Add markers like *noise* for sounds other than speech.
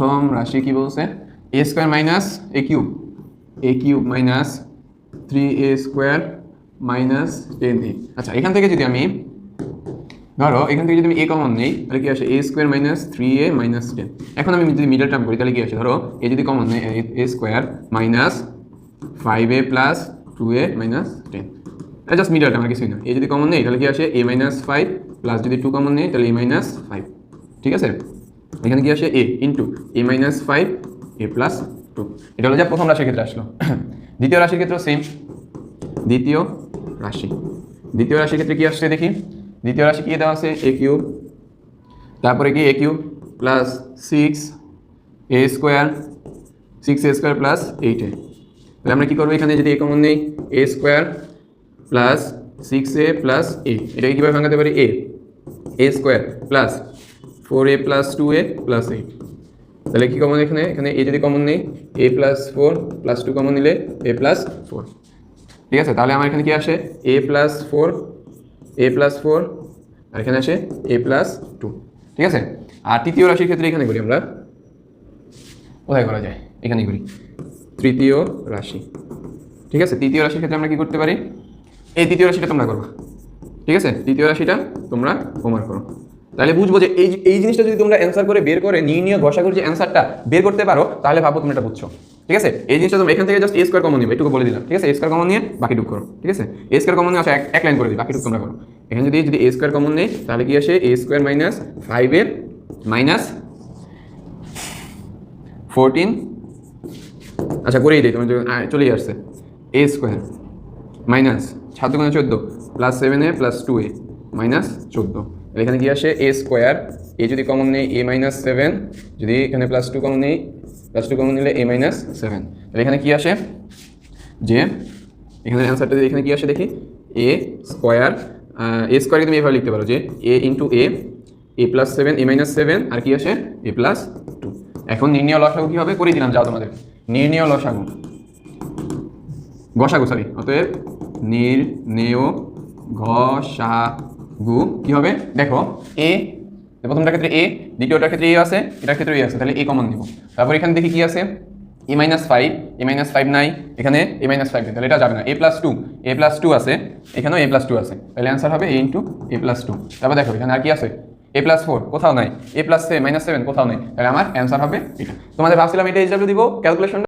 প্রথম রাশি কি বলছে? A square minus a cube a cube minus three a square minus ten a আচ্ছা এখান থেকে যদি আমি ধরো, এখান থেকে যদি আমি এ কমন নেই, তাহলে কি আসে? A square minus three a minus ten এখন আমি যদি মিডল টার্ম করি, তাহলে কি আসে? ধরো এ যদি কমন নেই a square minus five a plus two a minus ten just middle term আর কিছুই না। এ যদি কমন নেই, তাহলে কি আসে? এ মাইনাস ফাইভ প্লাস যদি টু কমন নেই, তাহলে এ মাইনাস ফাইভ ঠিক আছে? এখানে কি আসে? A into a minus five a plus two এটা হলো যা প্রথম রাশির ক্ষেত্রে আসলো। *clears throat* দ্বিতীয় রাশির ক্ষেত্রেও সেম দ্বিতীয় রাশি। দ্বিতীয় রাশির ক্ষেত্রে কি আসছে দেখি? দ্বিতীয় রাশি কি দেওয়া আছে? এ কিউব তারপরে কি? A cube plus six a square six a square plus eight a তাহলে আমরা কী করব এখানে? যদি এ কমন নেই a square plus six a plus a এটাকে কীভাবে ভাঙাতে পারি? A a square plus four a plus two a plus eight তাহলে কী কমন এখানে? এখানে এ যদি কমন নেই a plus four plus two common নিলে এ প্লাস ফোর ঠিক আছে? তাহলে আমার এখানে কি আসে? A plus four a plus four আর এখানে আসে এ প্লাস টু ঠিক আছে? আর তৃতীয় রাশির ক্ষেত্রে এখানে করি আমরা। কোথায় করা যায়? এখানেই করি। তৃতীয় রাশি। ঠিক আছে? তৃতীয় রাশির ক্ষেত্রে আমরা কি করতে পারি? এই তৃতীয় রাশিটা তোমরা করবা। ঠিক আছে? তৃতীয় রাশিটা তোমরা হোমওয়ার্ক করো। তাহলে বুঝব যে এই এই জিনিসটা যদি তোমরা অ্যান্সার করে বের করে নির্ণয় ঘষাঘষি যে অ্যান্সারটা বের করতে পারো, তাহলে ভাবো তুমি এটা বুঝছ। ঠিক আছে? এই জিনিসটা তোমরা এখান থেকে জাস্ট এ স্কোয়ার কমন নিবে এটুকু বলে দিলাম। ঠিক আছে? এ স্কোয়ার কমন নিয়ে বাকিটুকু করো। ঠিক আছে? এ স্কোয়ার কমন নিয়ে আসে, এক লাইন করে দিই বাকিটুকু তোমরা করো। এখানে যদি যদি এ স্কোয়ার কমন নেই, তাহলে কি আসে? এ স্কোয়ার মাইনাস ফাইভ ফাইভের মাইনাস ফোরটিন আচ্ছা করেই দিই, তুমি চলেই আসছে। এ স্কোয়ার মাইনাস সাত কোনো চোদ্দ plus seven a plus two a minus চোদ্দ। এখানে কি আসে? এ স্কোয়ার এ যদি কমন নেই এ মাইনাস সেভেন যদি এখানে প্লাস টু কমন নেই প্লাস টু কমন নিলে এ মাইনাস সেভেন তাহলে এখানে কি আসে? যে এখানে অ্যান্সারটা এখানে কি আসে দেখি? এ স্কোয়ার এ স্কোয়ারকে তুমি এভাবে লিখতে পারো যে a into a a plus seven a minus seven আর কি আসে? এ প্লাস টু এখন নির্ণয় লসাগু কী হবে? করে দিলাম, যাও তোমাদের। নির্ণয় লসাগু। গসাগু সরি অতএব নির্ণেয় ঘসাগু কি হবে? দেখো, এ প্রথমটার ক্ষেত্রে এ, দ্বিতীয়টার ক্ষেত্রে এ আছে, এটার ক্ষেত্রে এ আছে, তাহলে এ কমন দিব। তারপর এখানে দেখি কি আছে? A minus five a minus five নাই, এখানে এ মাইনাস ফাইভ তাহলে এটা যাবে না। A plus two a plus two আছে, এখানেও এ প্লাস টু আছে। তাহলে অ্যান্সার হবে a into a plus two তারপর দেখো, এখানে আর কি আছে? এ প্লাস ফোর কোথাও নাই। এ প্লাস মাইনাস সেভেন কোথাও নেই। তাহলে আমার অ্যান্সার হবে এটা। তোমাদের ভাবছিলাম এটা এইচডাব্লিউ দিব ক্যালকুলেশন